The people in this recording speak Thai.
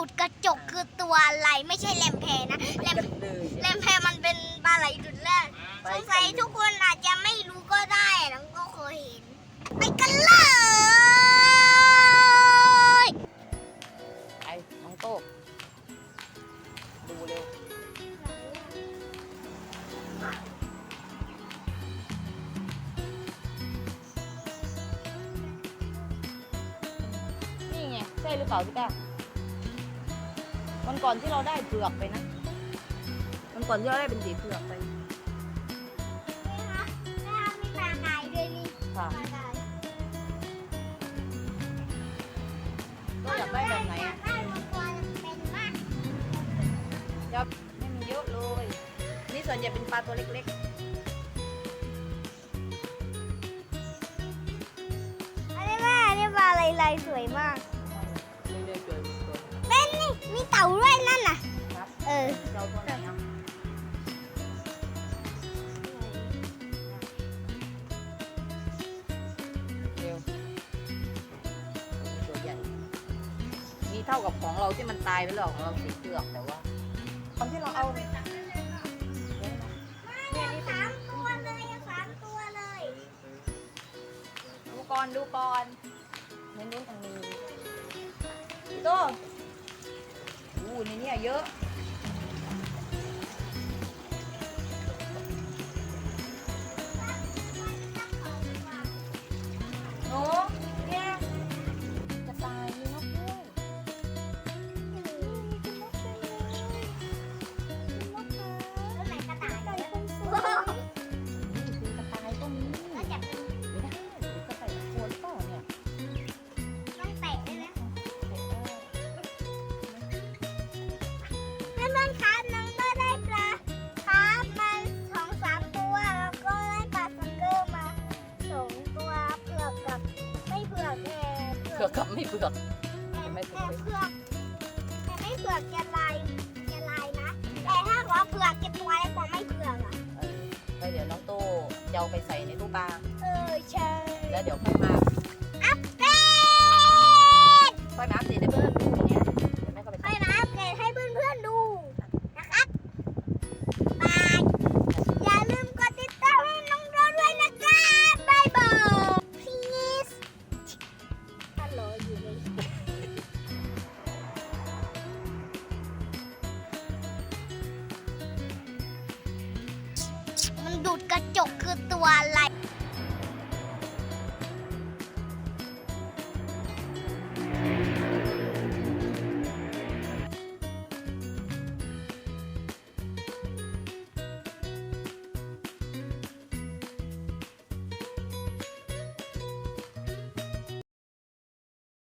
ูดกระจกคือตัวอะไรไม่ใช่แหลมแพนะแลมแลมแพมันเป็นปลาไหลดุดเลืสงสัยทุกคนอาจจะไม่รู้ก็ได้แล้วก็เคยเห็น ไปกันเลยไปน้องโต๊ะดูเร็วนี่ไงใช่หรือเปล่าพี่ก้า วันก่อนที่เราได้เผือกไปนะวันก่อนที่เราได้เป็นสีเผือกไปนะคะแม่มีปลาไก่ด้วยนี่ค่ะปลาไก่ก็อยากได้แบบไหนอยาอะกได้มังกรเป็นมากยับไม่มีเยอะเลย นี่ส่วนใหญ่เป็นปลาตัวเล็กอันนี้แม่อันนี้ปลาลายๆสวยม เท่ากับของเราที่มันตายไปแล้วของเราสีเผือกแต่ว่าตอนที่เราเอาแม่สามตัวเลยสามตัวเลย ดูก่อนดูก่อนเน้นนู้นทางนี้พี่โตัวอู้ในเนี้เยอะ ผือกกับไม่เผือกแต่ไม่เผืแต่อกเผือกแต่ไม่เปลือกจะลายจะลายนะ แต่ถ้าบอกว่าเปลือกจะตัวแล้วกว่ไม่เปลือกอะ เออไปเดี๋ยวน้องตู้จะเอาไปใส่ในตู้ปลาเออใช่แล้วเดี๋ยวค่อยมาอัปเดต ค่อยมาอัปเดต รออยู่เลยมันดูดกระจกคือตัวอะไร